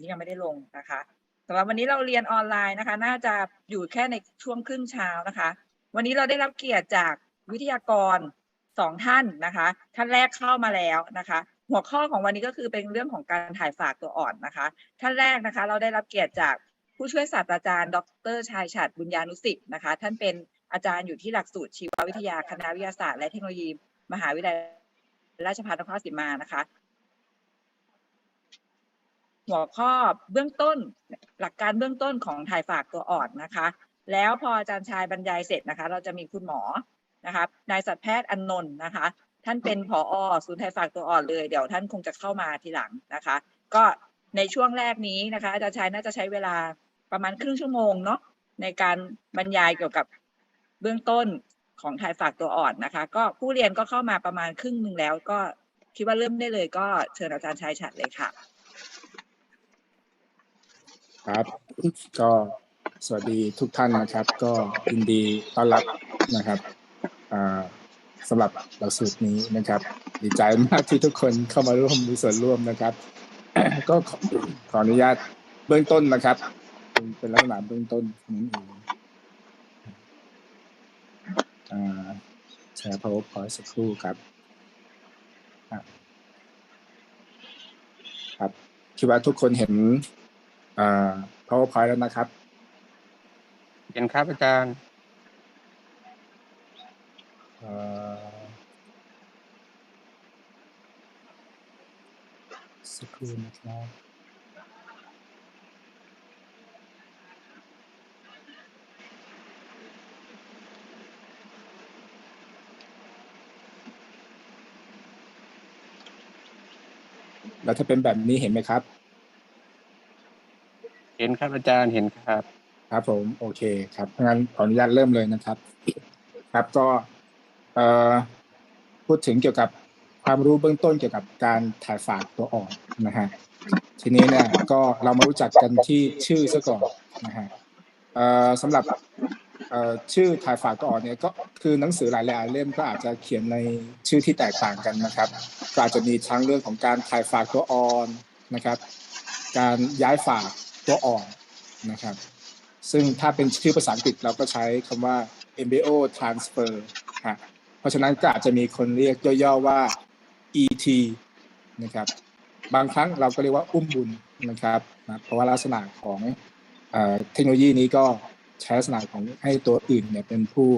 ที่ยังไม่ได้ลงนะคะสำหรับวันนี้เราเรียนออนไลน์นะคะ น่าจะอยู่แค่ในช่วงครึ่งเช้านะคะ วันนี้เราได้รับเกียรติจากวิทยากรสองท่านนะคะ ท่านแรกเข้ามาแล้วนะคะ หัวข้อของวันนี้ก็คือเป็นเรื่องของการถ่ายฝากตัวอ่อนนะคะ ท่านแรกนะคะ เราได้รับเกียรติจากผู้ช่วยศาสตราจารย์ ดรชายฉัตรบุญญานุสิทธิ์นะคะ ท่านเป็นอาจารย์อยู่ที่หลักสูตรชีววิทยาคณะวิทยาศาสตร์และเทคโนโลยี มหาวิทยาลัยราชภัฏนครศรีมานะคะ หัวข้อเบื้องต้นหลักการเบื้องต้นของถ่ายฝากตัวอ่อนนะคะ แล้วพออาจารย์ชายบรรยายเสร็จนะคะ เราจะมีคุณหมอนะคะนายสัตวแพทย์อนนท์นะคะ ท่านเป็นผอศูนย์ถ่ายฝากตัวอ่อนเลยเดี๋ยวท่านคงจะเข้ามาทีหลังนะคะ ก็ในช่วงแรกนี้นะคะ อาจารย์ชายน่าจะใช้เวลาประมาณครึ่งชั่วโมงเนาะในการบรรยายเกี่ยวกับเบื้องต้นของถ่ายฝากตัวอ่อนนะคะ ก็ผู้เรียนก็เข้ามาประมาณครึ่งหนึ่งแล้วก็คิดว่าเริ่มได้เลยก็เชิญอาจารย์ชายฉัดเลยค่ะ ครับ ก็สวัสดีทุกท่านนะครับ ก็ยินดีต้อนรับนะครับสำหรับหลักสูตรนี้นะครับ ดีใจมากที่ทุกคนเข้ามาร่วมมีส่วนร่วมนะครับ ก็ขอขอนุญาตเบื้องต้นนะครับ เป็นลักษณะเบื้องต้นนั่นเองแชร์ powerpoint สักครู่ครับครับคิดว่าทุกคนเห็น powerpoint แล้วนะครับเห็นครับอาจารย์เอ่อสักครู่นะครับแล้วถ้าเป็นแบบนี้เห็นไหมครับเห็นครับอาจารย์เห็นครับ ครับผมโอเคครับงั้นขออนุญาตเริ่มเลยนะครับ ครับก็เอ่อพูดถึงเกี่ยวกับความรู้เบื้องต้นเกี่ยวกับการถ่ายฝากตัวอ่อนนะฮะทีนี้เนี่ยก็เรามารู้จักกันที่ชื่อซะก่อนนะฮะเอ่อสำหรับเอ่อชื่อถ่ายฝากตัวอ่อนเนี่ยก็คือหนังสือหลายๆเล่มก็อาจจะเขียนในชื่อที่แตกต่างกันนะครับก็อาจจะมีทั้งเรื่องของการถ่ายฝากตัวอ่อนนะครับ การย้ายฝาก ตัวอ่อนนะครับ ซึ่งถ้าเป็นชื่อภาษาอังกฤษเราก็ใช้คำว่า embryo transfer ฮะเพราะฉะนั้นก็อาจจะมีคนเรียกย่อๆว่า ET นะครับบางครั้งเราก็เรียกว่าอุ้มบุญนะครับนะเพราะว่าลักษณะของเทคโนโลยีนี้ก็ใช้ลักษณะของให้ตัวอื่นเนี่ยเป็นผู้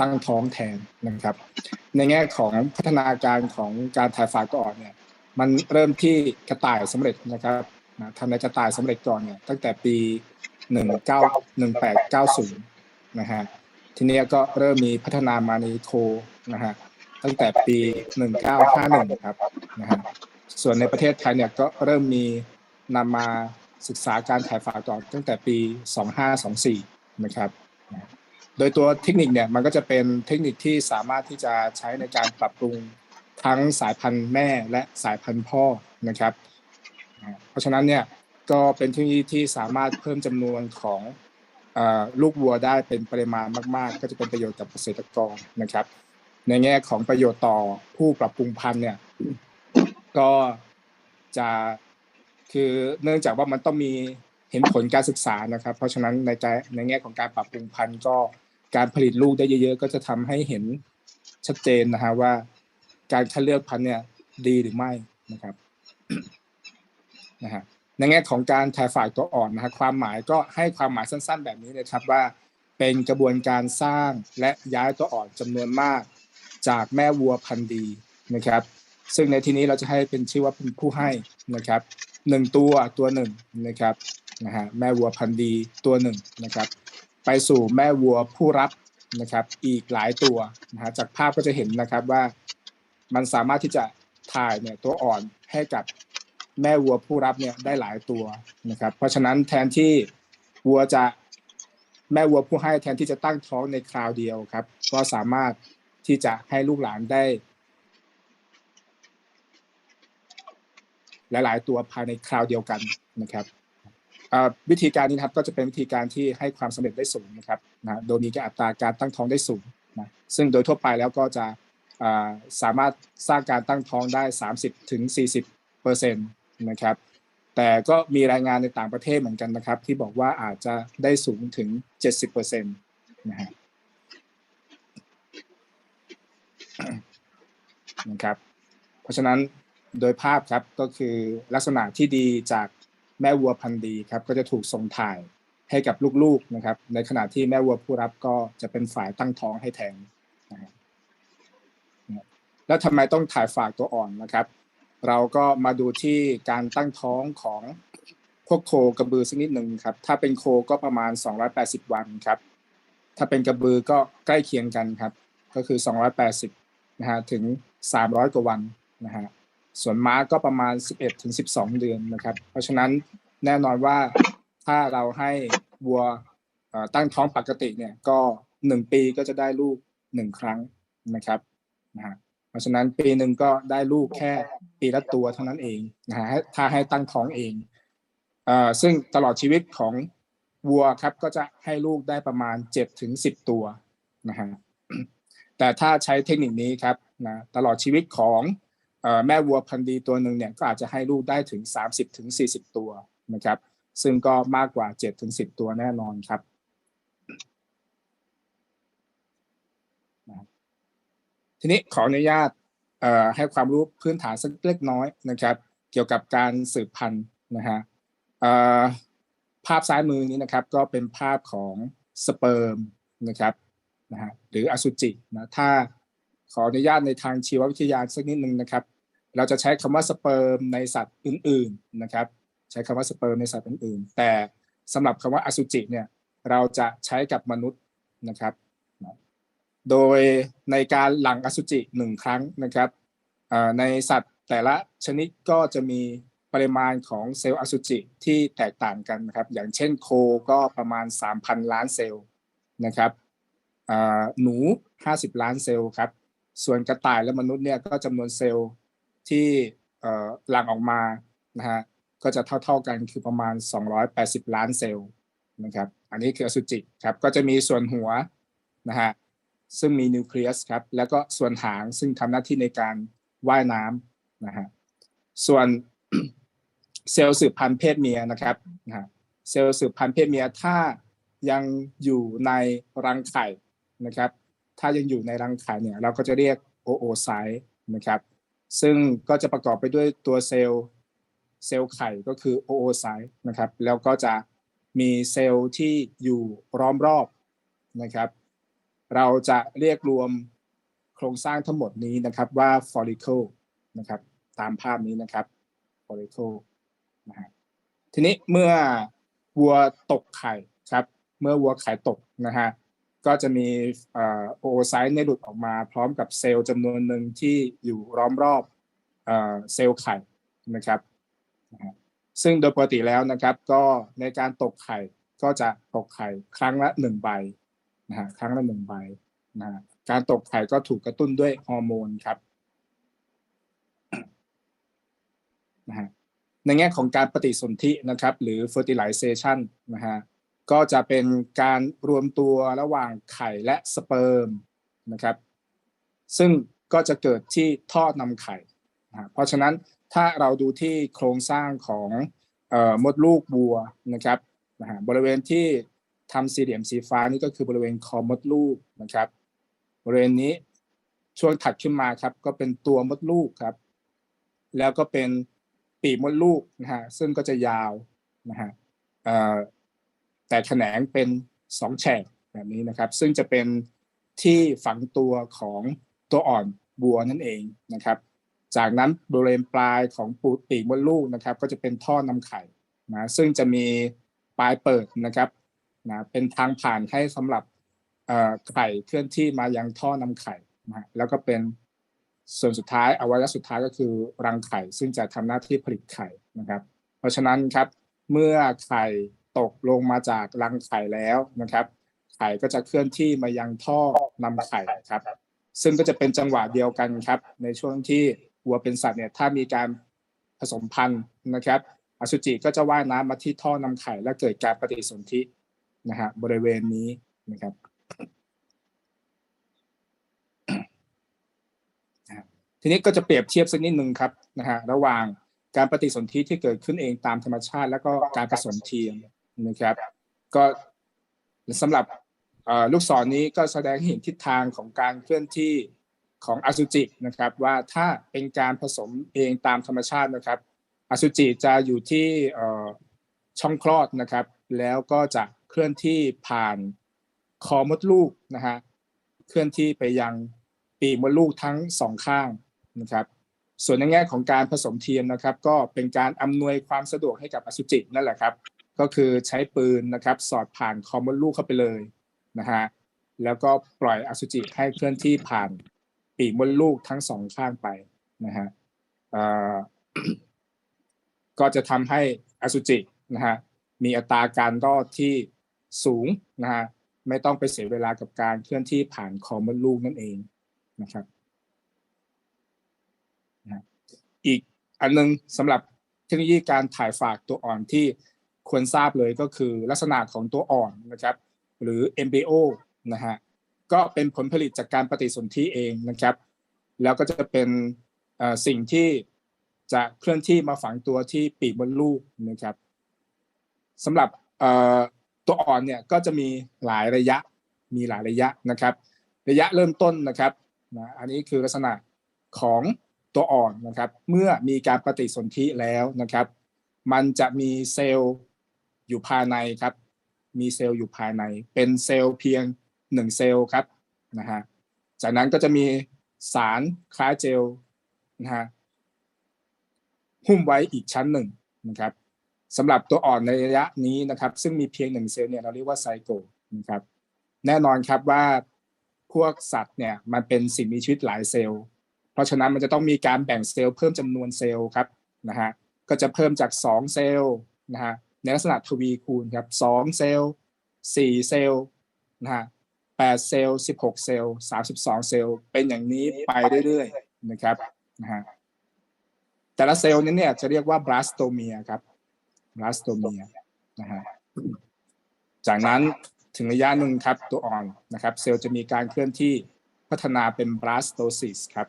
ตั้งท้องแทนนะครับ ในแง่ของพัฒนาการของการถ่ายฝากตัวอ่อนเนี่ยมันเริ่มที่กระต่ายสำเร็จนะครับ นะทำในกระตายสำเร็จก่อนเนี่ยตั้งแต่ปี191890นะฮะทีนี้ก็เริ่มมีพัฒนามาในโคนะฮะตั้งแต่ปี1951ครับนะฮะส่วนในประเทศไทยเนี่ยก็เริ่มมีนำมาศึกษาการถ่ายฝากต่อตั้งแต่ปี 2524 นะครับ โดยตัวเทคนิคเนี่ยมันก็จะเป็นเทคนิคที่สามารถที่จะใช้ในการปรับปรุงทั้งสายพันธุ์แม่และสายพันธุ์พ่อนะครับ เพราะฉะนั้นเนี่ยก็เป็นเทคโนโลยีที่สามารถเพิ่มจำนวนของอลูกวัวได้เป็นปริมาณมาก ๆ ก็จะเป็นประโยชน์กับเกษตรกรนะครับ ในแง่ของประโยชน์ต่อผู้ปรับปรุงพันธุ์เนี่ยก็จะคือเนื่องจากว่ามันต้องมีเห็นผลการศึกษานะครับ เพราะฉะนั้นในใจในแง่ของการปรับปรุงพันธุ์ก็การผลิตลูกได้เยอะ ๆ ก็จะทำให้เห็นชัดเจนนะฮะว่า การคัดเลือกพันธุ์เนี่ยดีหรือไม่นะครับ นะฮะในแง่ของการถ่ายฝากตัวอ่อนนะฮะความหมายก็ให้ความหมายสั้น ๆ แบบนี้เลยครับว่า เป็นกระบวนการสร้างและย้ายตัวอ่อนจำนวนมาก จากแม่วัวพันธุ์ดีนะครับ ซึ่งในที่นี้เราจะให้เป็นชื่อว่าเป็นผู้ให้นะครับหนึ่งตัวตัวหนึ่งนะครับนะฮะแม่วัวพันธุ์ดีตัวหนึ่งนะครับ ไปสู่แม่วัวผู้รับนะครับ อีกหลายตัวนะฮะจากภาพก็จะเห็นนะครับว่ามันสามารถที่จะถ่ายเนี่ยตัวอ่อนให้กับ แม่วัวผู้รับเนี่ยได้หลายตัวนะครับ เพราะฉะนั้นแทนที่วัวจะแม่วัวผู้ให้แทนที่จะตั้งท้องในคราวเดียวครับ ก็สามารถที่จะให้ลูกหลานได้ หลาย ๆ ตัวภายในคราวเดียวกันนะครับวิธีการนี้ครับก็จะเป็นวิธีการที่ให้ความสำเร็จได้สูงนะครับนะโดยมีอัตราการตั้งท้องได้สูงนะซึ่งโดยทั่วไปแล้วก็จะสามารถสร้างการตั้งท้องได้ 30ถึง40เปอร์เซ็นต์ นะครับ แต่ก็มีรายงานในต่างประเทศเหมือนกันนะครับ ที่บอกว่าอาจจะได้สูงถึง 70%นะฮะนะครับเพราะฉะนั้นโดยภาพครับก็คือลักษณะที่ดีจากแม่วัวพันธุ์ดีครับก็จะถูกส่งถ่ายให้กับลูกๆนะครับ ในขณะที่แม่วัวผู้รับก็จะเป็นฝ่ายตั้งท้องให้แทนนะฮะแล้วทำไมต้องถ่ายฝากตัวอ่อนนะครับ เราก็มาดูที่การตั้งท้องของพวกโคกระบือสักนิดหนึ่งครับ ถ้าเป็นโคก็ประมาณ 280 วันครับ ถ้าเป็นกระบือก็ใกล้เคียงกันครับ ก็คือ 280นะฮะถึง 300 กว่าวันนะฮะส่วนม้าก็ประมาณ 11ถึง12 เดือนนะครับ เพราะฉะนั้นแน่นอนว่าถ้าเราให้วัวตั้งท้องปกติเนี่ยก็หนึ่งปีก็จะได้ลูกหนึ่งครั้งนะครับนะฮะ ราะฉะนั้นปีหนึ่งก็ได้ลูกแค่ปีละตัวเท่านั้นเองนะฮะถ้าให้ตั้งท้องเองเอ่อซึ่งตลอดชีวิตของวัวครับก็จะให้ลูกได้ประมาณ7ถึง10ตัวนะฮะแต่ถ้าใช้เทคนิคนี้ครับนะตลอดชีวิตของอแม่วัวพันธุ์ดีตัวหนึ่งเนี่ยก็อาจจะให้ลูกได้ถึง 30ถึง40 ตัวนะครับ ซึ่งก็มากกว่า7ถึง10 ตัวแน่นอนครับนะ ทีนี้ขออนุญาตให้ความรู้พื้นฐานสักเล็กน้อยนะครับ เกี่ยวกับการสืบพันธุ์นะฮะภาพซ้ายมือนี้นะครับก็เป็นภาพของสเปิร์มนะครับนะฮะหรืออสุจินะถ้าขออนุญาตในทางชีววิทยาสักนิดหนึ่งนะครับ เราจะใช้คำว่าสเปิร์มในสัตว์อื่น ๆนะครับ ใช้คำว่าสเปิร์มในสัตว์อื่น ๆ แต่สำหรับคำว่าอสุจิเนี่ยเราจะใช้กับมนุษย์นะครับ โดยในการหลั่งอสุจิหนึ่งครั้งนะครับในสัตว์แต่ละชนิดก็จะมีปริมาณของเซลล์อสุจิที่แตกต่างกันนะครับ อย่างเช่นโคก็ประมาณ 3,000 ล้านเซลล์นะครับหนู 50 ล้านเซลล์ครับ ส่วนกระต่ายและมนุษย์เนี่ยก็จำนวนเซลล์ที่หลั่งออกมานะฮะก็จะเท่า ๆกันคือประมาณ 280 ล้านเซลล์นะครับ อันนี้คืออสุจิครับ ก็จะมีส่วนหัวนะฮะ ซึ่งมีนิวเคลียสครับ แล้วก็ส่วนหางซึ่งทำหน้าที่ในการว่ายน้ำนะฮะส่วนเซลล์สืบพันธุ์เพศเมียนะครับนะฮะเซลล์สืบพันธุ์เพศเมียถ้ายังอยู่ในรังไข่นะครับ ถ้ายังอยู่ในรังไข่เนี่ยเราก็จะเรียกโอโอไซต์นะครับ ซึ่งก็จะประกอบไปด้วยตัวเซลล์เซลล์ไข่ก็คือโอโอไซต์นะครับ แล้วก็จะมีเซลล์ที่อยู่ล้อมรอบนะครับ เราจะเรียกรวมโครงสร้างทั้งหมดนี้นะครับว่า follicle นะครับ ตามภาพนี้นะครับ follicle นะฮะทีนี้เมื่อวัวตกไข่ครับ เมื่อวัวไข่ตกนะฮะก็จะมีโอไซต์เนี่ยหลุดออกมา พร้อมกับเซลล์จำนวนหนึ่งที่อยู่ล้อมรอบเซลล์ไข่นะครับ ซึ่งโดยปกติแล้วนะครับ ก็ในการตกไข่ก็จะตกไข่ครั้งละหนึ่งใบ นะฮะครั้งละหนึ่งใบนะฮะการตกไข่ก็ถูกกระตุ้นด้วยฮอร์โมนครับนะฮะในแง่ของการปฏิสนธินะครับ หรือ fertilization นะฮะก็จะเป็นการรวมตัวระหว่างไข่และสเปิร์มนะครับ ซึ่งก็จะเกิดที่ท่อนำไข่นะเพราะฉะนั้นถ้าเราดูที่โครงสร้างของออมดลูกวัวนะครับนะฮะบริเวณที่ ทำสี่เหลี่ยมสีฟ้านี่ก็คือบริเวณคอมดลูกนะครับ บริเวณนี้ช่วงถัดขึ้นมาครับ ก็เป็นตัวมดลูกครับ แล้วก็เป็นปีกมดลูกนะฮะซึ่งก็จะยาวนะฮะแต่แขนงเป็นสองแฉกแบบนี้นะครับ ซึ่งจะเป็นที่ฝังตัวของตัวอ่อนบัวนั่นเองนะครับ จากนั้นบริเวณปลายของปูปีกมดลูกนะครับ ก็จะเป็นท่อนำไข่นะซึ่งจะมีปลายเปิดนะครับ นะเป็นทางผ่านให้สำหรับไข่เคลื่อนที่มายังท่อนำไข่นะแล้วก็เป็นส่วนสุดท้ายอวัยวะสุดท้ายก็คือรังไข่ ซึ่งจะทำหน้าที่ผลิตไข่นะครับ เพราะฉะนั้นครับเมื่อไข่ตกลงมาจากรังไข่แล้วนะครับ ไข่ก็จะเคลื่อนที่มายังท่อนำไข่ครับ ซึ่งก็จะเป็นจังหวะเดียวกันครับ ในช่วงที่วัวเป็นสัตว์เนี่ยถ้ามีการผสมพันธุ์นะครับ อสุจิก็จะว่ายน้ำมาที่ท่อนำไข่ และเกิดการปฏิสนธิ นะฮะบริเวณนี้นะครับทีนี้ก็จะเปรียบเทียบสักนิดหนึ่งครับนะฮะระหว่างการปฏิสนธิที่เกิดขึ้นเองตามธรรมชาติ แล้วก็การผสมเทียมนะครับ ก็สำหรับลูกศรนี้ก็แสดงให้เห็นทิศทางของการเคลื่อนที่ของอสุจินะครับ ว่าถ้าเป็นการผสมเองตามธรรมชาตินะครับ อสุจิจะอยู่ที่ช่องคลอดนะครับ แล้วก็จะ ลื่อนที่ผ่านคอมดลูกนะฮะเคลื่อนที่ไปยังปีกมดลูกทั้งสองข้างนะครับส่วนในแง่ของการผสมเทียมนะครับ ก็เป็นการอำนวยความสะดวกให้กับอสุจินั่นแหละครับ ก็คือใช้ปืนนะครับสอดผ่านคอมดลูกเข้าไปเลยนะฮะแล้วก็ปล่อยอสุจิให้เคลื่อนที่ผ่านปีกมดลูกทั้งสองข้างไปนะฮะก็จะทำให้อสุจินะฮะมีอัตราการรอดที่ สูงนะฮะไม่ต้องไปเสียเวลากับการเคลื่อนที่ผ่านคอมดลูกนั่นเองนะครับนะอีกอันนึงสำหรับเทคโนโลยีการถ่ายฝากตัวอ่อนที่ควรทราบเลยก็คือลักษณะของตัวอ่อนนะครับหรือ MBO นะฮะก็เป็นผลผลิตจากการปฏิสนธิเองนะครับ แล้วก็จะเป็นสิ่งที่จะเคลื่อนที่มาฝังตัวที่ปีกมดลูกนะครับสำหรับ ตัวอ่อนเนี่ยก็จะมีหลายระยะมีหลายระยะนะครับ ระยะเริ่มต้นนะครับนะอันนี้คือลักษณะของตัวอ่อนนะครับ เมื่อมีการปฏิสนธิแล้วนะครับ มันจะมีเซลล์อยู่ภายในครับ มีเซลล์อยู่ภายใน เป็นเซลล์เพียงหนึ่งเซลล์ครับนะฮะจากนั้นก็จะมีสารคล้ายเจลนะฮะหุ้มไว้อีกชั้นหนึ่งนะครับ สำหรับตัวอ่อนในระยะนี้นะครับ ซึ่งมีเพียงหนึ่งเซลล์เนี่ยเราเรียกว่าไซโกนะครับแน่นอนครับว่าพวกสัตว์เนี่ยมันเป็นสิ่งมีชีวิตหลายเซลล์ เพราะฉะนั้นมันจะต้องมีการแบ่งเซลล์เพิ่มจำนวนเซลล์ครับนะฮะก็จะเพิ่มจาก 2 เซลล์นะฮะในลักษณะทวีคูณครับ2เซลล์4เซลล์นะฮะ8เซลล์16เซลล์32เซลล์เป็นอย่างนี้ไปเรื่อยๆนะครับนะฮะแต่ละเซลล์นี้เนี่ยจะเรียกว่าบลาสโตเมียครับ ลาสโตเมียนะฮะจากนั้นถึงระยะหนึ่งครับตัวอ่อนนะครับ เซลล์จะมีการเคลื่อนที่พัฒนาเป็นบลาสโตซิสครับ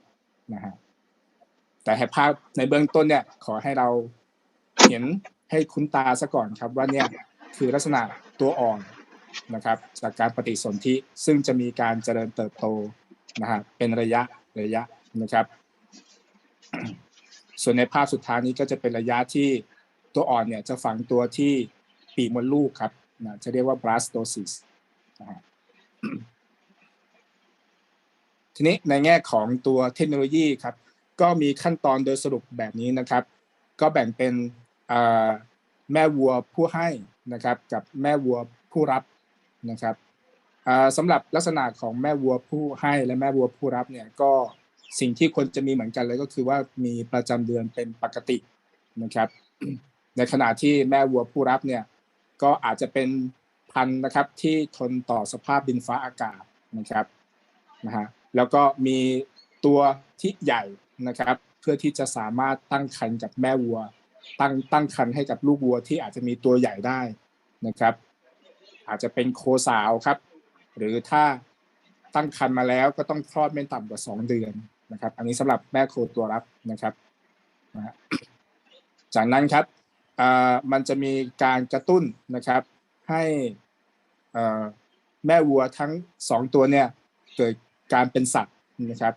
นะฮะแต่ให้ภาพในเบื้องต้นเนี่ยขอให้เราเห็นให้คุ้นตาซะก่อนครับว่าเนี่ยคือลักษณะตัวอ่อนนะครับ จากการปฏิสนธิซึ่งจะมีการเจริญเติบโตนะฮะเป็นระยะระยะนะครับ ส่วนในภาพสุดท้ายนี้ก็จะเป็นระยะที่ ตัวอ่อนเนี่ยจะฝังตัวที่ปีมดลูกครับนะจะเรียกว่า blastocyst นะฮะทีนี้ในแง่ของตัวเทคโนโลยีครับ ก็มีขั้นตอนโดยสรุปแบบนี้นะครับ ก็แบ่งเป็นแม่วัวผู้ให้นะครับกับแม่วัวผู้รับนะครับสำหรับลักษณะของแม่วัวผู้ให้และแม่วัวผู้รับเนี่ยก็สิ่งที่ควรจะมีเหมือนกันเลยก็คือว่ามีประจำเดือนเป็นปกตินะครับ ในขณะที่แม่วัวผู้รับเนี่ยก็อาจจะเป็นพันธุ์นะครับที่ทนต่อสภาพดินฟ้าอากาศนะครับนะฮะแล้วก็มีตัวที่ใหญ่นะครับ เพื่อที่จะสามารถตั้งครรภ์กับแม่วัว ตั้งตั้งครรภ์ให้กับลูกวัวที่อาจจะมีตัวใหญ่ได้นะครับ อาจจะเป็นโคสาวครับ หรือถ้าตั้งครรภ์มาแล้วก็ต้องคลอดไม่ต่ำกว่า 2 เดือนนะครับ อันนี้สำหรับแม่โคตัวรับนะครับนะฮะจากนั้นครับ มันจะมีการกระตุ้นนะครับ ให้แม่วัวทั้งสองตัวเนี่ยเกิดการเป็นสัตว์นะครับ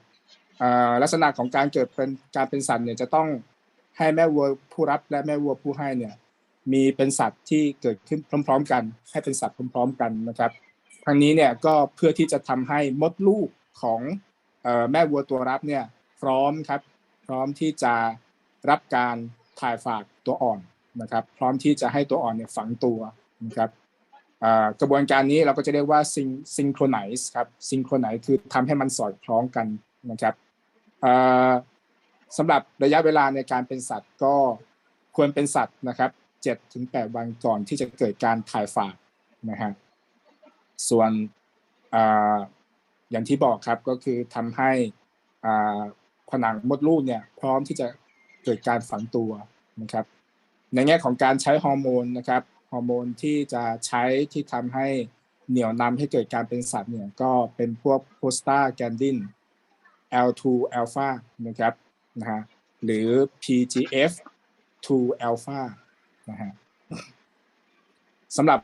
ลักษณะของการเกิดเป็นการเป็นสัตว์เนี่ยจะต้องให้แม่วัวผู้รับและแม่วัวผู้ให้เนี่ยมีเป็นสัตว์ที่เกิดขึ้นพร้อม ๆ กัน ให้เป็นสัตว์พร้อม ๆ กันนะครับทางนี้เนี่ยก็เพื่อที่จะทำให้มดลูกของออแม่วัวตัวรับเนี่ยพร้อมครับ พร้อมที่จะรับการถ่ายฝากตัวอ่อน นะครับพร้อมที่จะให้ตัวอ่อนเนี่ยฝังตัวนะครับกระบวนการนี้เราก็จะเรียกว่าซิงซิงโครไนซ์ครับซิงโครไนซ์คือทำให้มันสอดคล้องกันนะครับสำหรับระยะเวลาในการเป็นสัตว์ก็ควรเป็นสัตว์นะครับ7ถึง8วันก่อนที่จะเกิดการถ่ายฝากนะฮะส่วนออย่างที่บอกครับก็คือทำให้ผนังมดลูกเนี่ยพร้อมที่จะเกิดการฝังตัวนะครับ ในแง่ของการใช้ฮอร์โมนนะครับฮอร์โมนที่จะใช้ที่ทำให้เหนี่ยวนำให้เกิดการเป็นสัตว์เนี่ยก็เป็นพวกโพสตาแกนดิน L2 alpha นะครับนะฮะหรือ PGF 2 alpha นะฮะสำหรับ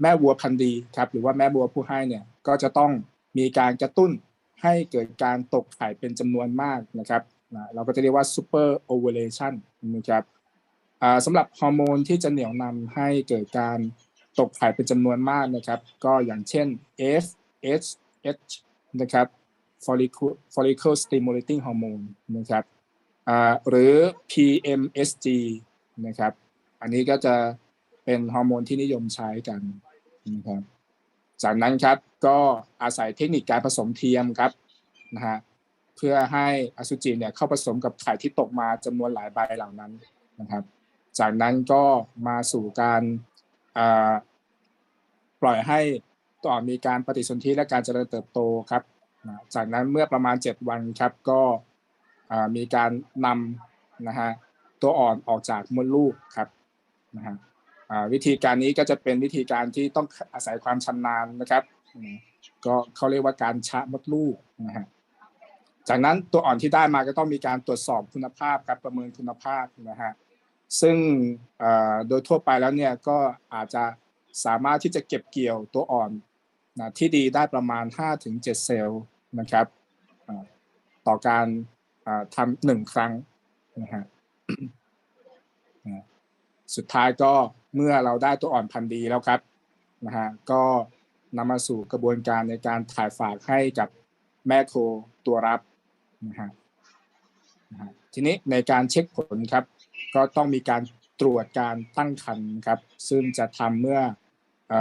แม่วัวพันธุ์ดีครับหรือว่าแม่วัวผู้ให้เนี่ยก็จะต้องมีการกระตุ้นให้เกิดการตกไข่เป็นจำนวนมากนะครับนะเราก็จะเรียกว่า super ovulation นะครับ สำหรับฮอร์โมนที่จะเหนี่ยวนำให้เกิดการตกไข่เป็นจำนวนมากนะครับ ก็อย่างเช่น FSH นะครับ follicle follicle stimulating hormone นะครับหรือ PMSG นะครับ อันนี้ก็จะเป็นฮอร์โมนที่นิยมใช้กันนะครับจากนั้นครับก็อาศัยเทคนิคการผสมเทียมครับนะฮะเพื่อให้อสุจิเนี่ยเข้าผสมกับไข่ที่ตกมาจำนวนหลายใบเหล่านั้นนะครับ จากนั้นก็มาสู่การปล่อยให้ต่อมีการปฏิสนธิและการเจริญเติบโตครับ จากนั้นเมื่อประมาณ 7 วันครับก็มีการนำนะฮะตัวอ่อนออกจากมดลูกครับนะฮะวิธีการนี้ก็จะเป็นวิธีการที่ต้องอาศัยความชำนาญนะครับ ก็เขาเรียกว่าการชะมดลูกนะฮะจากนั้นตัวอ่อนที่ได้มาก็ต้องมีการตรวจสอบคุณภาพครับประเมินคุณภาพนะฮะ ซึ่งโดยทั่วไปแล้วเนี่ยก็อาจจะสามารถที่จะเก็บเกี่ยวตัวอ่อนนะที่ดีได้ประมาณ 5-7 เซลล์นะครับต่อการทำหนึ่งครั้งนะฮะสุดท้ายก็เมื่อเราได้ตัวอ่อนพันธุ์ดีแล้วครับนะฮะก็นำมาสู่กระบวนการในการถ่ายฝากให้กับแม่โคตัวรับนะฮะทีนี้ในการเช็คผลครับ ก็ต้องมีการตรวจการตั้งครรภ์ครับ ซึ่งจะทำเมื่ออ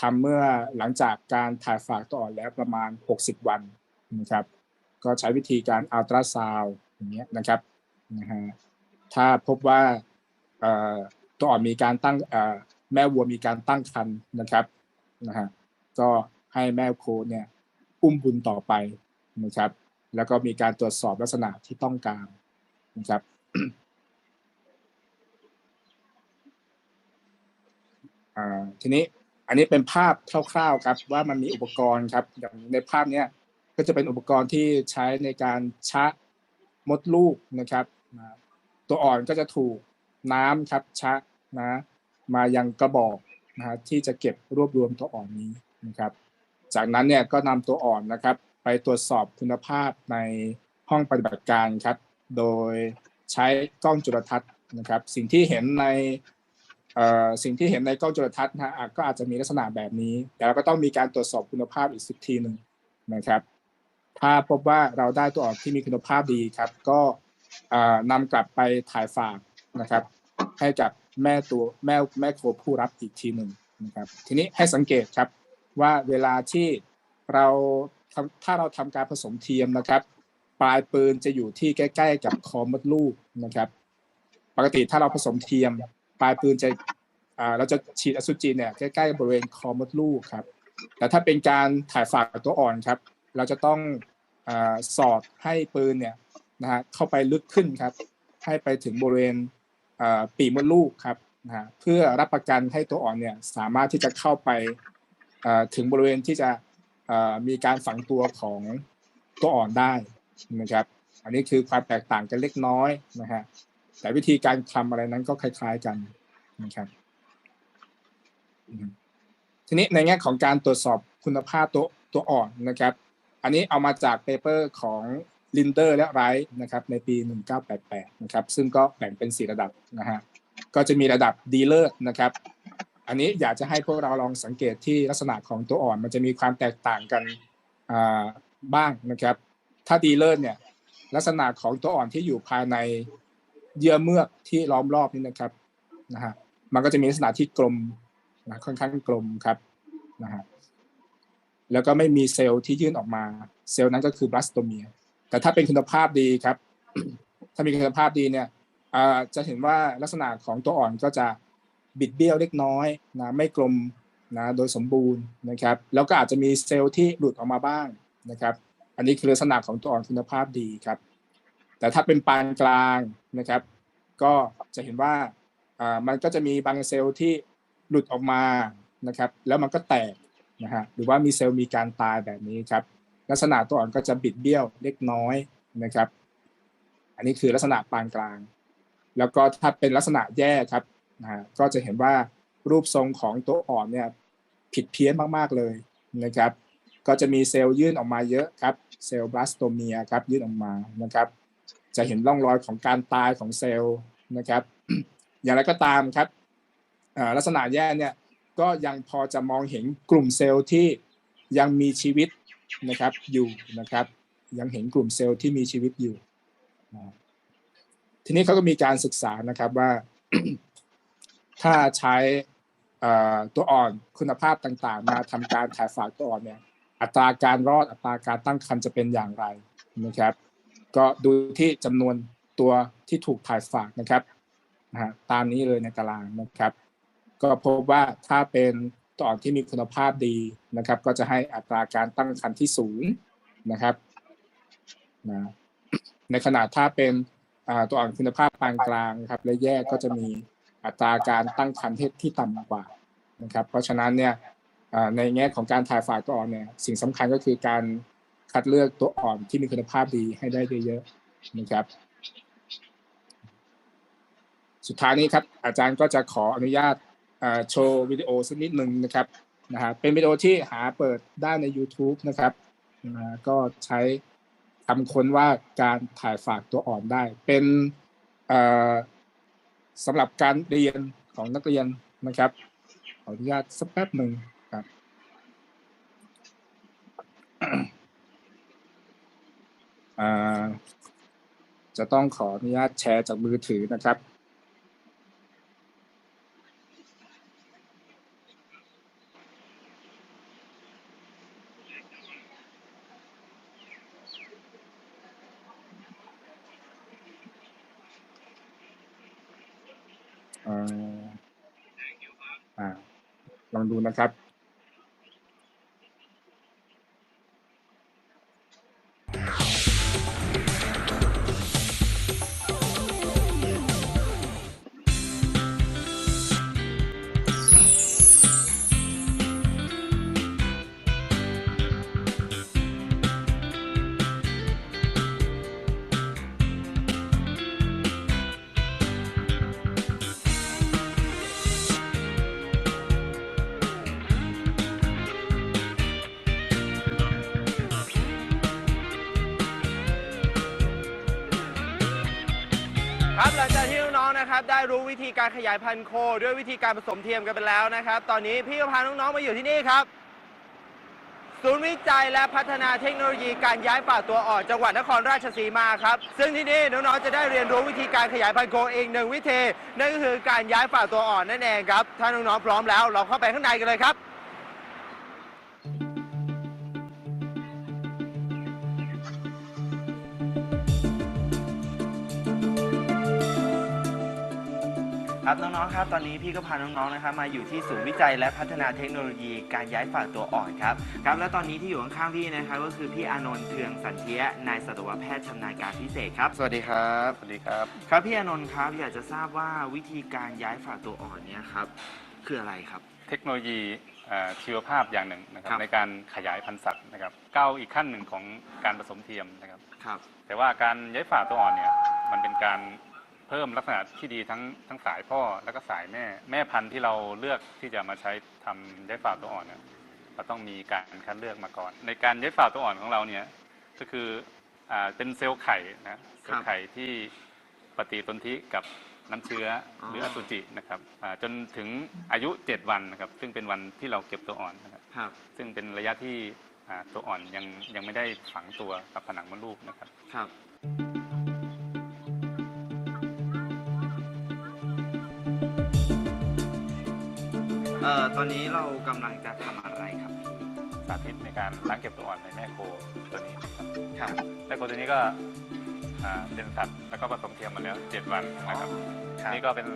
ทำเมื่อหลังจากการถ่ายฝากตัวอ่อนแล้วประมาณ 60 วันนะครับก็ใช้วิธีการอัลตราซาวอย่างเงี้ยนะครับนะฮะถ้าพบว่าตัวอ่อนมีการตั้งแม่วัวมีการตั้งครรภ์นะครับนะฮะก็ให้แม่โคเนี่ยอุ้มบุญต่อไปนะครับ แล้วก็มีการตรวจสอบลักษณะที่ต้องการนะครับ ทีนี้อันนี้เป็นภาพคร่าวๆครับว่ามันมีอุปกรณ์ครับอย่างในภาพเนี้ยก็จะเป็นอุปกรณ์ที่ใช้ในการชะมดลูกนะครับ ตัวอ่อนก็จะถูกน้ำครับชะนะมายังกระบอกนะฮะที่จะเก็บรวบรวมตัวอ่อนนี้นะครับ จากนั้นเนี่ยก็นำตัวอ่อนนะครับ ไปตรวจสอบคุณภาพในห้องปฏิบัติการครับ โดย ใช้กล้องจุลทรรศน์นะครับ สิ่งที่เห็นในสิ่งที่เห็นในกล้องจุลทรรศน์นะฮะก็อาจจะมีลักษณะแบบนี้ แต่เราก็ต้องมีการตรวจสอบคุณภาพอีกสักทีหนึ่งนะครับ ถ้าพบว่าเราได้ตัวอ่อนที่มีคุณภาพดีครับ ก็อ่านำกลับไปถ่ายฝากนะครับ ให้กับแม่ตัวแม่แม่โคผู้รับอีกทีหนึ่งนะครับ ทีนี้ให้สังเกตครับว่าเวลาที่เราถ้าเราทำการผสมเทียมนะครับ ปลายปืนจะอยู่ที่ใกล้ ๆ กับคอมดลูกนะครับ ปกติถ้าเราผสมเทียม ปลายปืนจะเราจะฉีดอสุจิเนี่ยใกล้ๆบริเวณคอมดลูกครับ แต่ถ้าเป็นการถ่ายฝากตัวอ่อนครับ เราจะต้องอสอดให้ปืนเนี่ยนะฮะเข้าไปลึกขึ้นครับ ให้ไปถึงบริเวณปีมดลูกครับนะฮะเพื่อรับประกันให้ตัวอ่อนเนี่ยสามารถที่จะเข้าไปถึงบริเวณที่จะมีการฝังตัวของตัวอ่อนได้ นะครับ อันนี้คือความแตกต่างกันเล็กน้อยนะฮะแต่วิธีการทำอะไรนั้นก็คล้าย ๆกันนะครับทีนี้ในแง่ของการตรวจสอบคุณภาพตัวตัวอ่อนนะครับ อันนี้เอามาจากเปเปอร์ของลินเดอร์และไรท์นะครับในปี 1988 นะครับซึ่งก็แบ่งเป็น 4 ระดับนะฮะก็จะมีระดับดีเลิศนะครับ อันนี้อยากจะให้พวกเราลองสังเกตที่ลักษณะของตัวอ่อนมันจะมีความแตกต่างกันบ้างนะครับ ถ้าดีเลิศเนี่ยลักษณะของตัวอ่อนที่อยู่ภายในเยื่อเมือกที่ล้อมรอบนี่นะครับนะฮะมันก็จะมีลักษณะที่กลมนะค่อนข้างกลมครับนะฮะแล้วก็ไม่มีเซลล์ที่ยื่นออกมา เซลล์นั้นก็คือบลาสโตเมีย แต่ถ้าเป็นคุณภาพดีครับ ถ้ามีคุณภาพดีเนี่ยอ่าจะเห็นว่าลักษณะของตัวอ่อนก็จะบิดเบี้ยวเล็กน้อยนะไม่กลมนะโดยสมบูรณ์นะครับ แล้วก็อาจจะมีเซลล์ที่หลุดออกมาบ้างนะครับ อันนี้คือลักษณะของตัวอ่อนคุณภาพดีครับ แต่ถ้าเป็นปานกลางนะครับ ก็จะเห็นว่ามันก็จะมีบางเซลล์ที่หลุดออกมานะครับ แล้วมันก็แตกนะฮะหรือว่ามีเซลล์มีการตายแบบนี้ครับ ลักษณะตัวอ่อนก็จะบิดเบี้ยวเล็กน้อยนะครับ อันนี้คือลักษณะปานกลาง แล้วก็ถ้าเป็นลักษณะแย่ครับนะฮะก็จะเห็นว่ารูปทรงของตัวอ่อนเนี่ยผิดเพี้ยนมากๆเลยนะครับ ก็จะมีเซลล์ยื่นออกมาเยอะครับ เซลล์บลาสโตเมียครับยื่นออกมานะครับ จะเห็นร่องรอยของการตายของเซลล์นะครับ อย่างไรก็ตามครับลักษณะแย่เนี่ยก็ยังพอจะมองเห็นกลุ่มเซลล์ที่ยังมีชีวิตนะครับอยู่นะครับ ยังเห็นกลุ่มเซลล์ที่มีชีวิตอยู่ทีนี้เขาก็มีการศึกษานะครับว่าถ้าใช้ตัวอ่อนคุณภาพต่างๆ มาทำการถ่ายฝากตัวอ่อนเนี่ย อัตราการรอดอัตราการตั้งครรภ์จะเป็นอย่างไรนะครับ ก็ดูที่จำนวนตัวที่ถูกถ่ายฝากนะครับนะฮะตามนี้เลยในตารางนะครับ ก็พบว่าถ้าเป็นตัวอ่อนที่มีคุณภาพดีนะครับ ก็จะให้อัตราการตั้งครรภ์ที่สูงนะครับนะในขณะถ้าเป็นตัวอ่อนคุณภาพปานกลางนะครับ และแย่ก็จะมีอัตราการตั้งครรภ์ที่ที่ต่ำกว่านะครับ เพราะฉะนั้นเนี่ย ในแง่ของการถ่ายฝากตัวอ่อนเนี่ยสิ่งสำคัญก็คือการคัดเลือกตัวอ่อนที่มีคุณภาพดีให้ได้เยอะๆนะครับสุดท้ายนี้ครับอาจารย์ก็จะขออนุญาตโชว์วิดีโอสักนิดหนึ่งนะครับนะฮะเป็นวิดีโอที่หาเปิดได้ใน YouTube นะครับนะฮะก็ใช้คำค้นว่าการถ่ายฝากตัวอ่อนได้ เป็นสำหรับการเรียนของนักเรียนนะครับขออนุญาตสักแป๊บหนึ่งครับ อ่า จะต้องขออนุญาตแชร์จากมือถือนะครับอ่าอ่าลองดูนะครับ ได้รู้วิธีการขยายพันธุ์โค ด้วยวิธีการผสมเทียมกันไปแล้วนะครับ ตอนนี้พี่ก็พาน้องๆมาอยู่ที่นี่ครับ ศูนย์วิจัยและพัฒนาเทคโนโลยีการย้ายป่าตัวอ่อนจังหวัดนครราชสีมาครับ ซึ่งที่นี่น้องๆจะได้เรียนรู้วิธีการขยายพันธุ์โคเองหนึ่งวิธีนั่นก็คือการย้ายป่าตัวอ่อนนั่นเองครับ ถ้าน้องๆพร้อมแล้ว เราเข้าไปข้างในกันเลยครับ ครับน้องๆครับตอนนี้พี่ก็พาน้องๆนะครับมาอยู่ที่ศูนย์วิจัยและพัฒนาเทคโนโลยีการย้ายฝากตัวอ่อนครับครับและตอนนี้ที่อยู่ข้างๆพี่นะครับก็คือพี่อานนท์เทืองสันเทียนายสัตวแพทย์ชำนาญการพิเศษครับสวัสดีครับสวัสดีครับ ครับพี่อานนท์ครับอยากจะทราบว่าวิธีการย้ายฝากตัวอ่อนเนี่ยครับคืออะไรครับ เทคโนโลยีเอ่อชีวภาพอย่างหนึ่งนะครัครับบในการขยายพันธุ์สัตว์นะครับก้าวอีกขั้นหนึ่งของการผสมเทียมนะครับครับ แต่ว่าการย้ายฝ่าตัวอ่อนเนี่ยมันเป็นการ เพิ่มลักษณะที่ดีทั้งทั้งสายพ่อแล้วก็สายแม่ แม่พันธุ์ที่เราเลือกที่จะมาใช้ทำย้ายฝ่าตัวอ่อนเนี่ยเราต้องมีการคัดเลือกมาก่อน ในการย้ายฝ่าตัวอ่อนของเราเนี่ยก็คืออ่าเป็นเซลล์ไข่นะเซลล์ไข่ที่ปฏิสนธิกับน้ำเชื้อหรืออสุจินะครับอ่าจนถึงอายุ 7 วันนะครับซึ่งเป็นวันที่เราเก็บตัวอ่อนนะครับ ครับ ซึ่งเป็นระยะที่อ่าตัวอ่อนยังยังไม่ได้ฝังตัวกับผนังมดลูกนะครับ ครับ เอ่อตอนนี้เรากำลังจะทำอะไรครับพี่สาธิตในการล้างเก็บตัวอ่อนในแม่โคตัวนี้นะครับครับแม่โคตัวนี้ก็อ่าเป็นสัตว์แล้วก็ผสมเทียมมาแล้ว7วันนะครับ ครับนี่ก็เป็น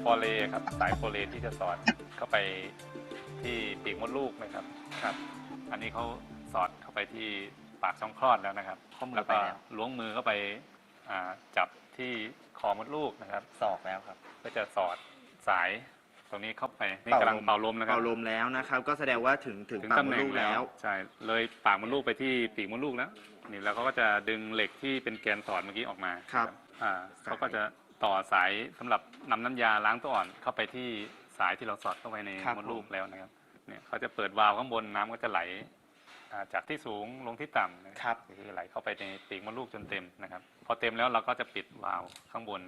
โฟเลครับสายโฟเลที่จะสอดเข้าไปที่ปีกมดลูกนะครับครับ อันนี้เขาสอดเข้าไปที่ปากช่องคลอดแล้วนะครับข้อมือแล้วไปก็แล้ว ล้วงมือเข้าไปอ่าจับที่คอมดลูกนะครับ สอกแล้วครับ ก็จะสอดสาย ตรงนี้เข้าไปนี่เป่ากำลังลมเป่าลมนะครับเป่าลมแล้วนะครับ ก็แสดงว่าถึงถึงถึงปากตำมแหดน่ลูงกแล้แล้ว ว ใช่ เลยปากมดลูกไปที่ปีกมดลูกแล้ว นี่แล้วเขาก็จะดึงเหล็กที่เป็นแกนสอดเมื่อกี้ออกมาครับอ่าเขาก็จะต่อสายสำหรับนำน้ำยาล้างตัวอ่อนเข้าไปที่สายที่เราสอดเข้าไปในครับมดลูกผม แล้วนะครับ เนี่ยเขาจะเปิดวาล์วข้างบนน้ำก็จะไหลอ่าจากที่สูงลงที่ต่ำนะครับ คือไหลเข้าไปในปีกมดลูกจนเต็มนะครับ พอเต็มแล้วเราก็จะปิดวาล์วข้างบน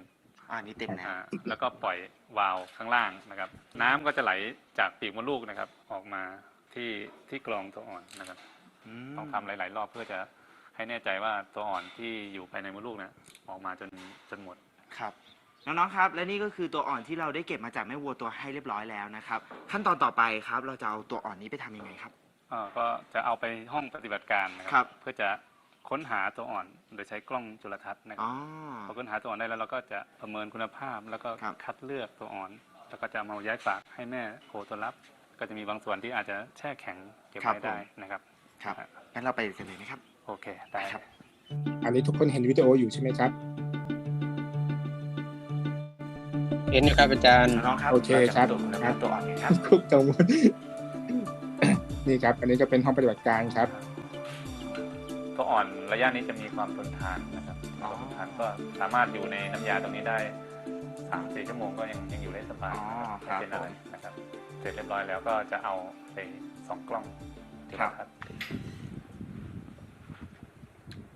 อ่านี่เต็มแล้วอ่าแล้วก็ปล่อยวาล์วข้างล่างนะครับ น้ำก็จะไหลจากปีกมดลูกนะครับ ออกมาที่ที่กรองตัวอ่อนนะครับ มต้องทำหลาย ๆ รอบเพื่อจะให้แน่ใจว่าตัวอ่อนที่อยู่ภายในมดลูกเนี่ยออกมาจนจนหมด ครับ น้องๆครับ และนี่ก็คือตัวอ่อนที่เราได้เก็บมาจากแม่วัวตัวให้เรียบร้อยแล้วนะครับ ขั้นตอนต่อไปครับ เราจะเอาตัวอ่อนนี้ไปทำยังไงครับ เอ่อก็จะเอาไปห้องปฏิบัติการนะคครัรับ เพื่อจะ ค้นหาตัวอ่อนโดยใช้กล้องจุลทรรศน์นะคอ๋รัอบพอค้นหาตัวอ่อนได้แล้วเราก็จะประเมินคุณภาพ แล้วก็ครับ คัดเลือกตัวอ่อน แล้วก็จะเอามาย้ายฝากให้แม่โคตัวรับ ก็จะมีบางส่วนที่อาจจะแช่แข็งเก็บไว้ได้นะครับ ครับงั้นเราไปกันเลยนะครับ โอเค ได้ ครับ อันนี้ทุกคนเห็นวิดีโออยู่ใช่ไหมครับ เห็นอยู่ครับอาจารย์ น้องๆครับโอเคครับาจะมาตวจครับตัวอ่อนกันครับ คุกกังวลนี่ครับ อันนี้ก็เป็นห้องปฏิบัติการครับ ตัวอ่อนระยะนี้จะมีความทนทานนะครับอ๋อความทนทานก็สามารถอยู่ในน้ำยาตรงนี้ได้สามสี่ชั่วโมงก็ยังยังอยู่ได้สบายอ๋อนะครับครับไม่เป็นอะไรนะครับ เสร็จเรียบร้อยแล้วก็จะเอาไปสองกล้องที่ครับ ครับ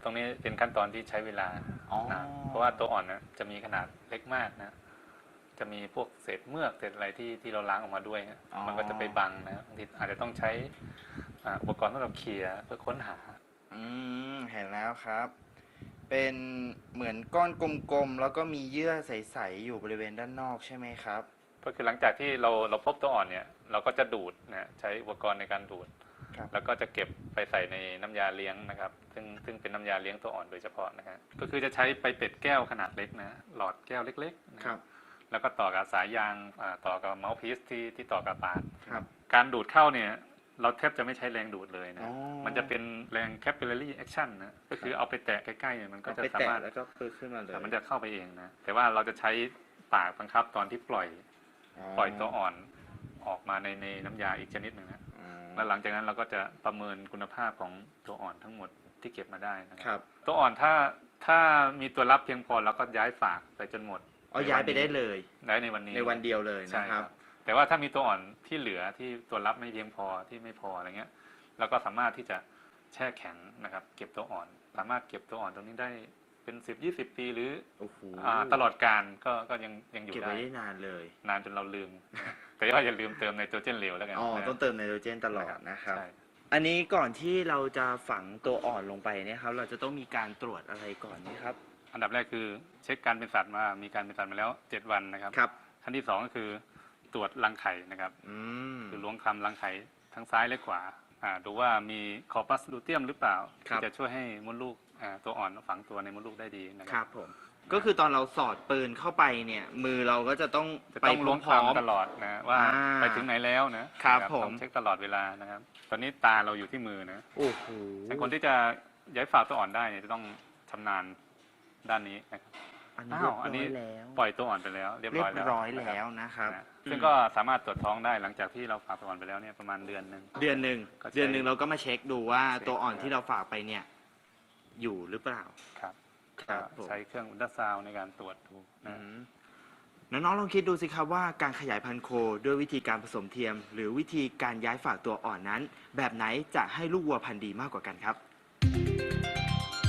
ตรงนี้เป็นขั้นตอนที่ใช้เวลา อ๋อ นะเพราะว่าตัวอ่อนนะจะมีขนาดเล็กมากนะ จะมีพวกเศษเมือกเศษอะไรที่ที่เราล้างออกมาด้วยฮะอ๋อ มันก็จะไปบังนะบางทีอาจจะต้องใช้อ่าอุปกรณ์สำหรับเคลียร์เพื่อค้นหา อืม เห็นแล้วครับ เป็นเหมือนก้อนกลมๆ แล้วก็มีเยื่อใสๆ อยู่บริเวณด้านนอกใช่ไหมครับ ก็คือหลังจากที่เราเราพบตัวอ่อนเนี่ย เราก็จะดูดนะใช้อุปกรณ์ในการดูด ครับ แล้วก็จะเก็บไปใส่ในน้ำยาเลี้ยงนะครับ ซึ่งซึ่งเป็นน้ำยาเลี้ยงตัวอ่อนโดยเฉพาะนะฮะก็คือจะใช้ไปเป็ดแก้วขนาดเล็กนะหลอดแก้วเล็กๆนะแล้วก็ต่อกับสายยางอ่าต่อกับเมาส์พีซที่ที่ต่อกับปาดครับ การดูดเข้าเนี่ย เราแทบจะไม่ใช้แรงดูดเลยนะ อ๋อ มันจะเป็นแรง capillary action นะ ก็คือเอาไปแตะใกล้ๆเนี่ยมันก็จะไปสาแตะมารถแล้วก็ปื้ขึ้นมาเลยแต่มันจะเข้าไปเองนะ แต่ว่าเราจะใช้ปากบังคับตอนที่ปล่อย ปล่อยตัวอ่อนออกมาในในน้ำยาอีกชนิดหนึ่งนะอืมแล้วหลังจากนั้นเราก็จะประเมินคุณภาพของตัวอ่อนทั้งหมดที่เก็บมาได้นะคครับ รับตัวอ่อนถ้าถ้ามีตัวรับเพียงพอเราก็ย้ายฝากไปจนหมดเอาย้ายไปได้เลยได้ในวันนี้ ในวันเดียวเลยใช่นะคครัรับ บ แต่ว่าถ้ามีตัวอ่อนที่เหลือที่ตัวรับไม่เพียงพอที่ไม่พออะไรเงี้ยเราก็สามารถที่จะแช่แข็งนะครับ เก็บตัวอ่อน สามารถเก็บตัวอ่อนตรงนี้ได้เป็นสิบยี่สิบปีหรือโอ้โหอ่าตลอดการก็ก็ยังยังอยู่เก็บได้ไว้ได้นานเลย นานจนเราลืม แต่ว่าอย่าลืมเติมไนโตรเจนเหลวแล้วกันอ๋อ นะต้องเติมไนโตรเจนตลอดนะครับ ใช่ อันนี้ก่อนที่เราจะฝังตัวอ่อนลงไปเนี่ยครับ เราจะต้องมีการตรวจอะไรก่อนนี่ครับ อันดับแรกคือเช็คการเป็นสัตว์มา มีการเป็นสัตว์มาแล้วเจ็ดวันนะครับ ครับ ขั้นที่สองก็คือ ตรวจรังไข่นะครับอืม คือล้วงคำรังไข่ทั้งซ้ายและขวาอ่าดูว่ามีคอปัสลูเทียมหรือเปล่าครับ ที่จะช่วยให้มดลูกอ่าตัวอ่อนฝังตัวในมดลูกได้ดีนะคครัรับ บผม ก็คือตอนเราสอดปืนเข้าไปเนี่ย มือเราก็จะต้องจะไปต้องล้วงพร้อม คำตลอดนะว่าอ่าไปถึงไหนแล้วนะครับผม ต้องเช็คตลอดเวลานะครับ ตอนนี้ตาเราอยู่ที่มือนะๆโอ้โหแต่คนที่จะย้ายฝากตัวอ่อนได้เนี่ยจะต้องชำนาญด้านนี้นะครับอันนี้อ้าวอันนี้ เรียบร้อยแล้วปล่อยตัวอ่อนไปแล้ว เรียบเรียร้อยบแล้วร้อยนะคแล้วบนะครับ นะ ซึ่งก็สามารถตรวจท้องได้หลังจากที่เราฝากตัวอ่อนไปแล้วเนี่ยประมาณเดือนหนึ่ง เดือนหนึ่งก็ใช้เดือนหนึ่งเราก็มาเช็คดูว่าเช็ค ตัวอ่อนที่เราฝากไปเนี่ย อยู่หรือเปล่า ครับครับผม ใช้เครื่องอุลตราซาวน์ในการตรวจดูอืนะมน้องๆลองคิดดูสิครับว่าการขยายพันธุ์โคด้วยวิธีการผสมเทียม หรือวิธีการย้ายฝากตัวอ่อนนั้น แบบไหนจะให้ลูกวัวพันธุ์ดีมากกว่ากันครับ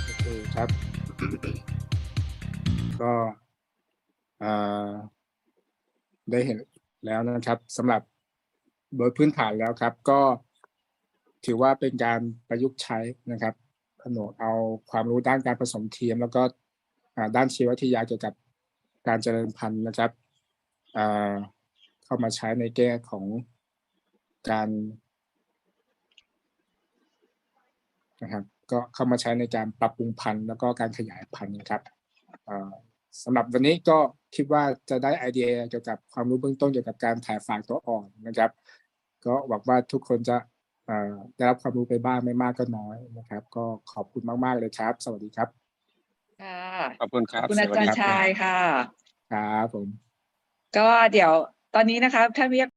โอเคครับ ก็เอ่อได้เห็น แล้วนะครับสำหรับโดยพื้นฐานแล้วครับ ก็ถือว่าเป็นการประยุกต์ใช้นะครับผนวกเอาความรู้ด้านการผสมเทียม แล้วก็ด้านชีววิทยาเกี่ยวกับการเจริญพันธุ์นะครับเข้ามาใช้ในแก้ของการนะครับก็เข้ามาใช้ในการปรับปรุงพันธุ์แล้วก็การขยายพันธุ์นะครับ สำหรับวันนี้ก็คิดว่าจะได้ไอเดียเกี่ยวกับความรู้เบื้องต้นเกี่ยวกับการถ่ายฝากตัวอ่อนนะครับ ก็หวังว่าทุกคนจะเอ่อได้รับความรู้ไปบ้างไม่มากก็น้อยนะครับ ก็ขอบคุณมาก ๆ เลยครับ สวัสดีครับค่ะขอบคุณคขอรับบคุณอาจารย์ชายค่ะ ครับผม ก็เดี๋ยวตอนนี้นะคะท่านวิทยา